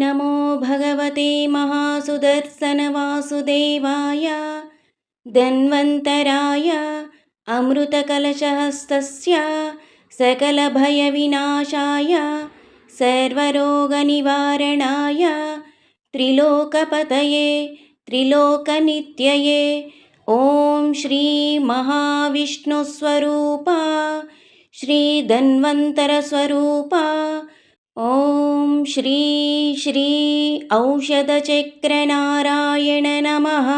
नमो भगवते महासुदर्शनवासुदेवाय धन्वन्तराय अमृतकलशहस्तस्य सकलभयविनाशाय सर्वरोगनिवारणाय त्रिलोकपतये त्रिलोकनित्यये ॐ श्रीमहाविष्णुस्वरूपा श्रीधन्वन्तरस्वरूपा ॐ श्री श्री औषधचक्रनारायण नमः।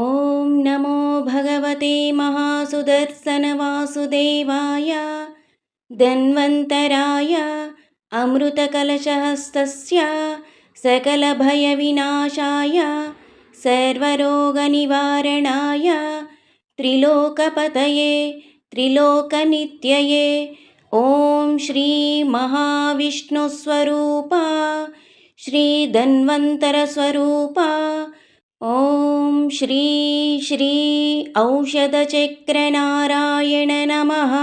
ॐ नमो भगवते महासुदर्शनवासुदेवाय धन्वन्तराय अमृतकलशहस्तस्य सकलभयविनाशाय सर्वरोगनिवारणाय त्रिलोकपतये त्रिलोकनित्यये ॐ श्रीमहाविष्णुस्वरूपा श्रीधन्वन्तरस्वरूपा ॐ श्री श्री औषधचक्रनारायण नमः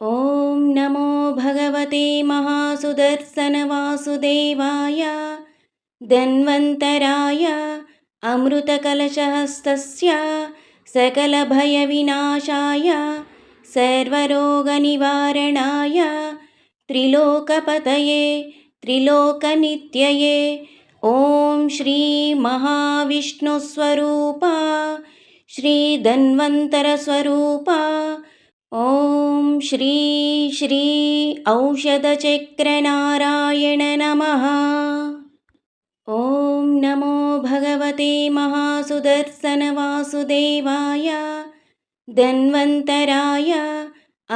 ॐ नमो भगवते महासुदर्शनवासुदेवाय धन्वन्तराय अमृतकलशहस्तस्य सकलभयविनाशाय सर्वरोगनिवारणाय त्रिलोकपतये त्रिलोकनित्यये ॐ श्रीमहाविष्णुस्वरूपा श्रीधन्वन्तरस्वरूपा ॐ श्री श्री औषधचक्रनारायण नमः ॐ नमो भगवते महासुदर्शनवासुदेवाय धन्वन्तराय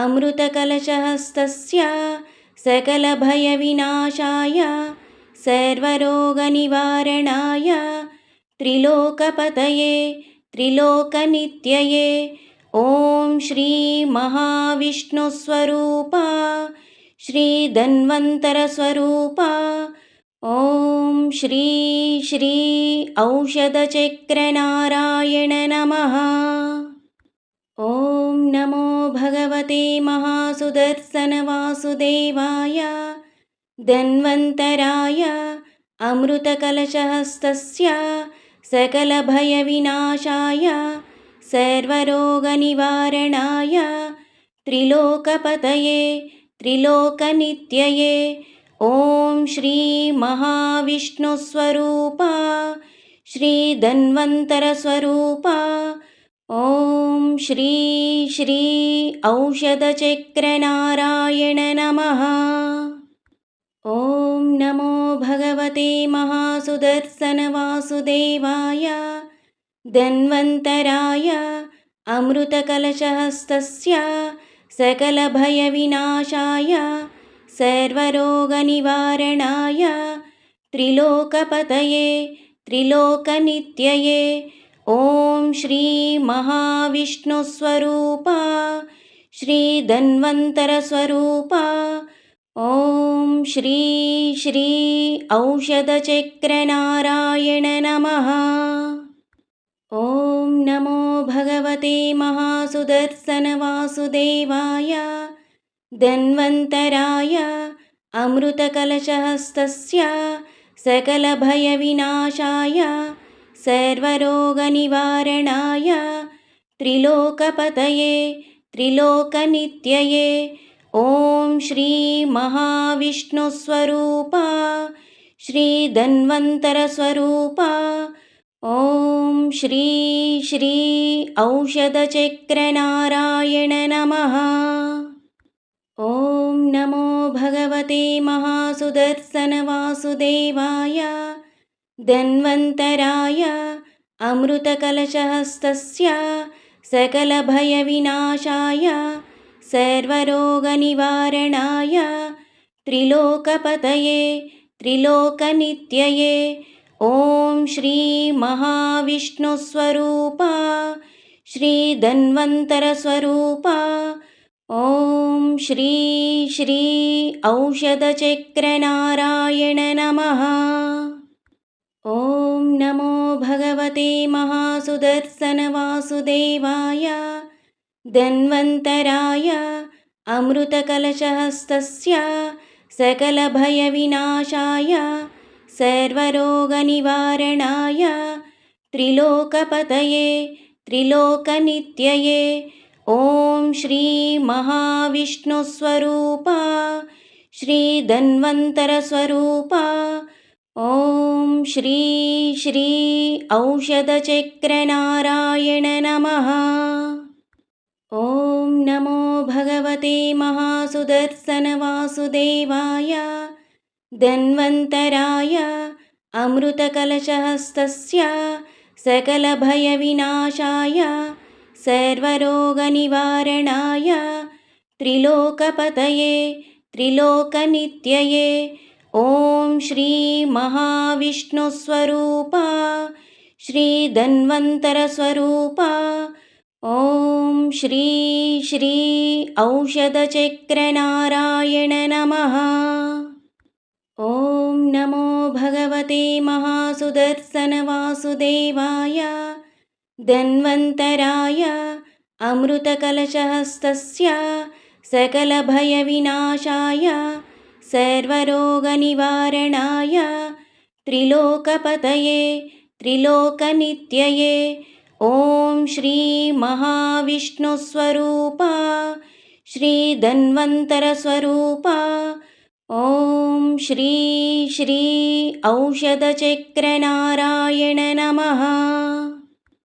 अमृतकलशहस्तस्य सकलभयविनाशाय सर्वरोगनिवारणाय त्रिलोकपतये त्रिलोकनित्यये ॐ श्रीमहाविष्णुस्वरूपा श्रीधन्वन्तरस्वरूपा ॐ श्री श्री औषधचक्रनारायण नमः नमो भगवते महासुदर्शनवासुदेवाय धन्वन्तराय अमृतकलशहस्तस्य सकलभयविनाशाय सर्वरोगनिवारणाय त्रिलोकपतये त्रिलोकनित्यये ॐ श्रीमहाविष्णुस्वरूपा श्रीधन्वन्तरस्वरूपा ॐ श्री श्री औषधचक्रनारायण नमः। ॐ नमो भगवते महासुदर्शनवासुदेवाय धन्वन्तराय अमृतकलशहस्तस्य सकलभयविनाशाय सर्वरोगनिवारणाय त्रिलोकपतये त्रिलोकनित्यये ॐ श्रीमहाविष्णुस्वरूपा श्रीधन्वन्तरस्वरूपा ॐ श्री श्री औषधचक्रनारायण नमः ॐ नमो भगवते महासुदर्शनवासुदेवाय धन्वन्तराय अमृतकलशहस्तस्य सकलभयविनाशाय सर्वरोगनिवारणाय त्रिलोकपतये त्रिलोकनित्यये ॐ श्रीमहाविष्णुस्वरूपा श्रीधन्वन्तरस्वरूपा ॐ श्री श्री औषधचक्रनारायण नमः। ॐ नमो भगवते महासुदर्शनवासुदेवाय धन्वन्तराय अमृतकलशहस्तस्य सकलभयविनाशाय सर्वरोगनिवारणाय त्रिलोकपतये त्रिलोकनित्यये ॐ श्रीमहाविष्णुस्वरूपा श्रीधन्वन्तरस्वरूपा ॐ श्री श्री औषधचक्रनारायण नमः नमो भगवते महासुदर्शनवासुदेवाय धन्वन्तराय अमृतकलशहस्तस्य सकलभयविनाशाय सर्वरोगनिवारणाय त्रिलोकपतये त्रिलोकनित्यये ॐ श्रीमहाविष्णुस्वरूपा श्रीधन्वन्तरस्वरूपा ॐ श्री श्री औषधचक्रनारायण नमः ॐ नमो भगवते महासुदर्शनवासुदेवाय धन्वन्तराय अमृतकलशहस्तस्य सकलभयविनाशाय सर्वरोगनिवारणाय त्रिलोकपतये त्रिलोकनित्यये ॐ श्रीमहाविष्णुस्वरूपा श्रीधन्वन्तरस्वरूपा ॐ श्री श्री औषधचक्रनारायण नमः। ॐ नमो भगवते महासुदर्शनवासुदेवाय धन्वन्तराय अमृतकलशहस्तस्य सकलभयविनाशाय सर्वरोगनिवारणाय त्रिलोकपतये त्रिलोकनित्यये ॐ श्रीमहाविष्णुस्वरूपा श्रीधन्वन्तरस्वरूपा ॐ श्री श्री औषधचक्रनारायण नमः